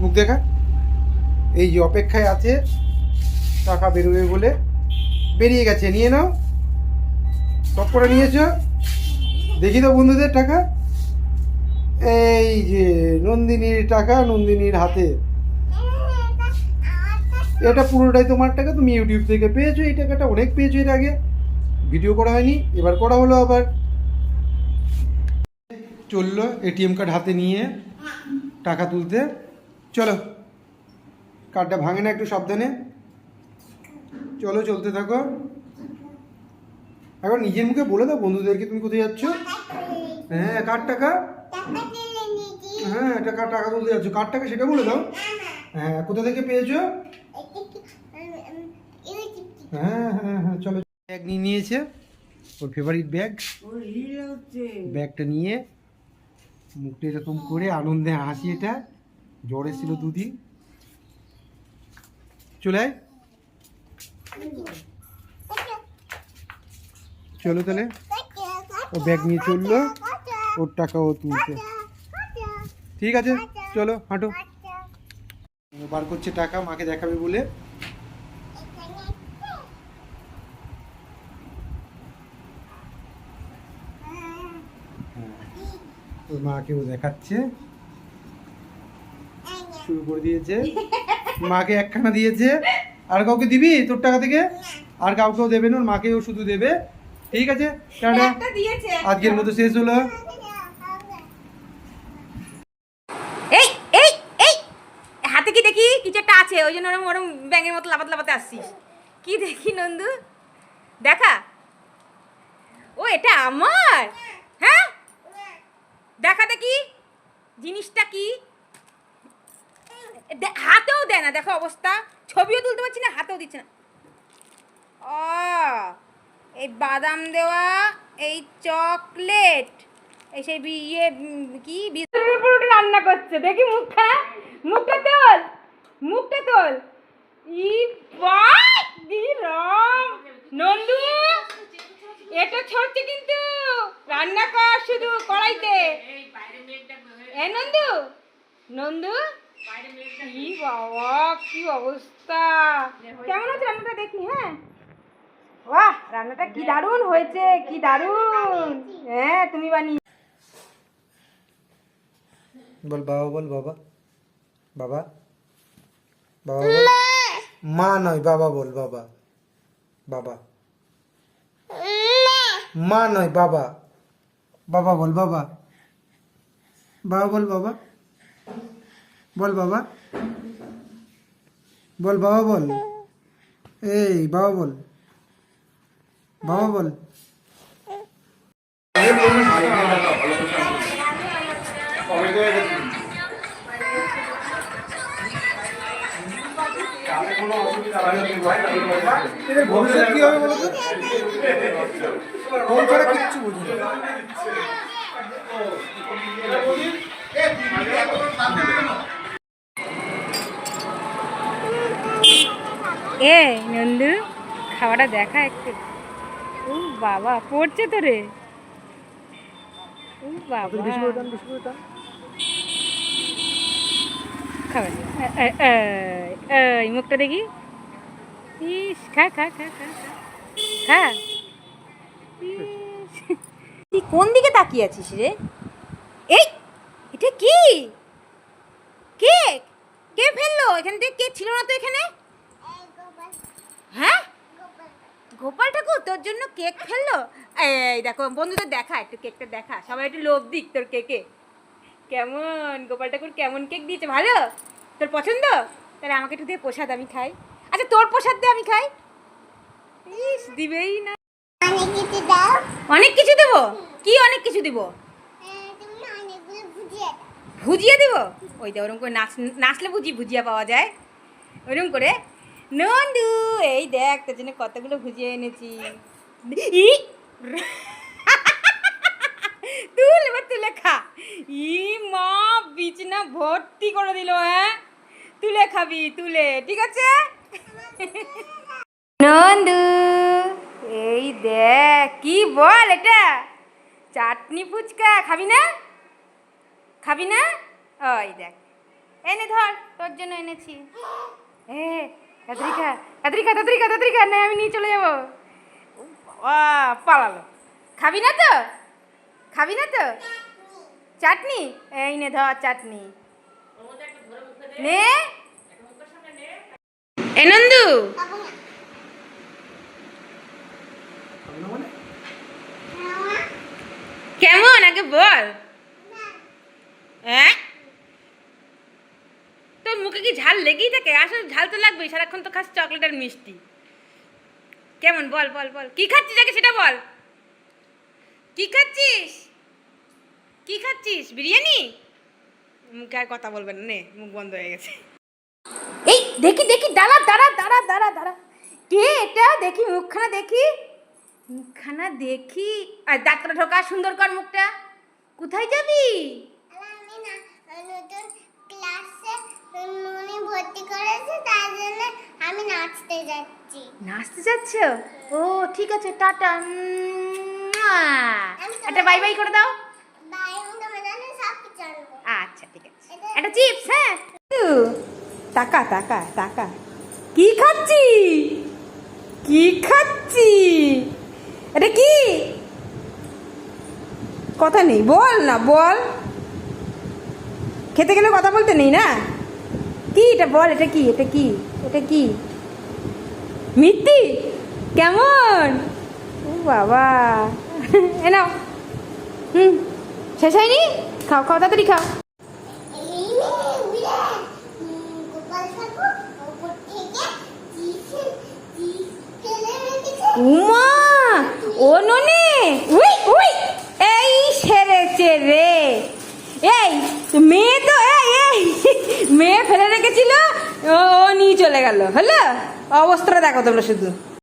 মুখ দেখা। এই যে অপেক্ষায় আছে, টাকা বেরোবে বলে। বেরিয়ে গেছে, নিয়ে নাও। সব করে নিয়েছো। দেখি তো বন্ধুদের টাকা। এই যে নন্দিনীর টাকা, নন্দিনীর হাতে। এটা পুরোটাই তোমার টাকা, তুমি ইউটিউব থেকে পেয়েছ। এই টাকাটা অনেক পেয়েছ এর আগে। ভিডিও করা হয়নি, এবার করা হলো আবার। চলল এটিএম কার্ড হাতে নিয়ে টাকা তুলতে। চলো। কার্ডটা ভাঙে না একটু সাবধানে। চলো চলতে থাকো। এখন নিজের মুখে বলে দাও বন্ধুদেরকে তুমি কোথায় যাচ্ছ? হ্যাঁ কার টাকা হ্যাঁ টাকা টাকা তুলতে যাচ্ছ? কার টাকা সেটা বলে দাও। হ্যাঁ কোথা থেকে পেয়েছ? হ্যাঁ হ্যাঁ হ্যাঁ চলো। ব্যাগ নিয়ে নিয়েছে। ওর ফেভারিট ব্যাগ ব্যাগটা নিয়ে মুখটা এরকম করে আনন্দে হাসি এটা। জ্বর এসেছিল দুদিন। চলে আয়। চলো তাহলে। ও ব্যাগ নিয়ে চলল। ওর টাকা ও তুলছে। ঠিক আছে, চলো, হাঁটো। বার করছে টাকা, মাকে দেখাবে বলে। ওর মাকেও দেখাচ্ছে। শুরু করে দিয়েছে। মাকে একখানা দিয়েছে। আর কাউকে দিবি তোর টাকা থেকে? আর কাউকেও দেবে না ওর মাকেও শুধু দেবে। ঠিক আছে টাটা। আজকের মতো শেষ হলো। এই এই এই! হাতে কি দেখি? কিছু একটা আছে ওই জন্য ওরম ওরম ব্যাঙের মতো লাপাতে লাপাতে আসছিস। কি দেখি নন্দু? দেখা। ও এটা আমার? হ্যাঁ? দেখা দেখি। জিনিসটা কি? না, দেখো অবস্থা। ছবিও তুলতে পারছি না, হাতেও দিচ্ছে না। ও এই বাদাম দেওয়া, এই চকলেট, এই সেই ইয়ে কি উপর রান্না করছে, দেখি মুখটা মুখটা তোল মুখটা তোল। ই দি রাম নন্দু, এটা ছড়ছে কিন্তু। রান্না কর শুধু কড়াইতে। এ, নন্দু নন্দু কি বাবা কি অবস্থা? কেমন আছে রান্নাটা দেখি হ্যাঁ? বাহ রান্নাটা কি দারুণ হয়েছে কি দারুণ। হ্যাঁ তুমি বানিয়ে বল বাবা বল বাবা। বাবা বাবা বল। মা নয় বাবা বল বাবা। বাবা। মা নয় বাবা। বাবা বল বাবা। বাবা বল বাবা। বল বাবা। বল বাবা বল। এই বাবা বল। বাবা বল। ভবিষ্যৎ কি হবে বলো তো ছাড়া কিচ্ছু বুঝি না। এ নন্দু খাওয়াটা দেখা একটু। ও বাবা পড়ছে তো রে। ও বাবা। এ, এই মুখটা দেখি। ইস খা খা খা খা খা। খা। তুই কোন দিকে তাকিয়ে আছিস রে? এই এটা কি? কেক? কে ফেলল? এখান থেকে কেক ছিল না তো এখানে হ্যাঁ গোপাল ঠাকুর তোর জন্য কেক ফেলল? এই দেখো বন্ধুদের দেখা একটু কেকটা দেখা। সবাই একটু লোভ দিক তোর কেকে। কেমন? গোপাল ঠাকুর কেমন কেক দিয়েছে? ভালো? তোর পছন্দ? তাহলে আমাকে একটু দিয়ে প্রসাদ আমি খাই। আচ্ছা তোর প্রসাদ দিয়ে আমি খাই। ইস দিবেই না। অনেক কিছু দাও। অনেক কিছু দেবো? কি অনেক কিছু দেবো? দাও। ভুজিয়া দেবো? ওই তো ওরকম করে নাচ নাচলে বুঝি ভুজিয়া পাওয়া যায়। ওরকম করে নন্দু, এই দেখ তোর জন্য কতগুলো ভুজিয়া এনেছি। তুল, এবার তুলে খা ই মা, বিছনা ভর্তি করে দিল হ্যাঁ? তুলে খাবি, তুলে, ঠিক আছে? নন্দু, এই দেখ, কি বল এটা? চাটনি ফুচকা, খাবি না? খাবি না? ওই দেখ, এনে ধর, তোর জন্য এনেছি। এ কাদরিকা কাদরিকা কাদরিকা কাদরিকা নে আমি নিয়ে চলে যাব। পালালো। খাবি না তো? খাবি না তো? চাটনি? এই নে ধর চাটনি। নে। এ নন্দু। খাব না খাবে না? খাব না কেমন? আগে বল। হ্যাঁ? তোর মুখে কি ঝাল লেগেই থাকে? আসলে ঝাল তো লাগবেই, সারাক্ষণ তো খাস চকলেট আর মিষ্টি। কেমন? বল বল বল। কি খাচ্ছিস আগে সেটা বল। কি খাচ্ছিস? কি খাচ্ছিস? বিরিয়ানি? মুখে আর কথা বলবেন না মুখ বন্ধ হয়ে গেছে। এই, দেখি দেখি, দাঁড়া দাঁড়া দাঁড়া দাঁড়া দাঁড়া। কে এটা? দেখি, মুখখানা দেখি। মুখখানা দেখি। আর দাঁতটা ঢোকা, সুন্দর কর মুখটা। কোথায় যাবি আর আমি না নতুন ক্লাসে মনে ভর্তি করেছে তার জন্য আমি নাচতে যাচ্ছি। নাচতে যাচ্ছ? ও ঠিক আছে টাটা। একটা বাই বাই করে দাও। আচ্ছা ঠিক আছে। একটা চিপস হ্যাঁ? টাকা টাকা টাকা। কি খাচ্ছি? কি খাচ্ছি? এটা কি? কথা নেই বল না বল। খেতে গেলে কথা বলতে নেই না? কি এটা বল এটা কি এটা কি এটা কি? মিথ্যি কেমন? ও বাবা। এ নাও। হুম শেষ হয়নি? খাও খাও তাড়াতাড়ি খাও। উম, ও উই উই এই সেরেছে রে। এই মেয়ে তো মেয়ে ফেলে রেখেছিল ও নিয়ে চলে গেল হলো? অবস্থাটা দেখো তোমরা শুধু।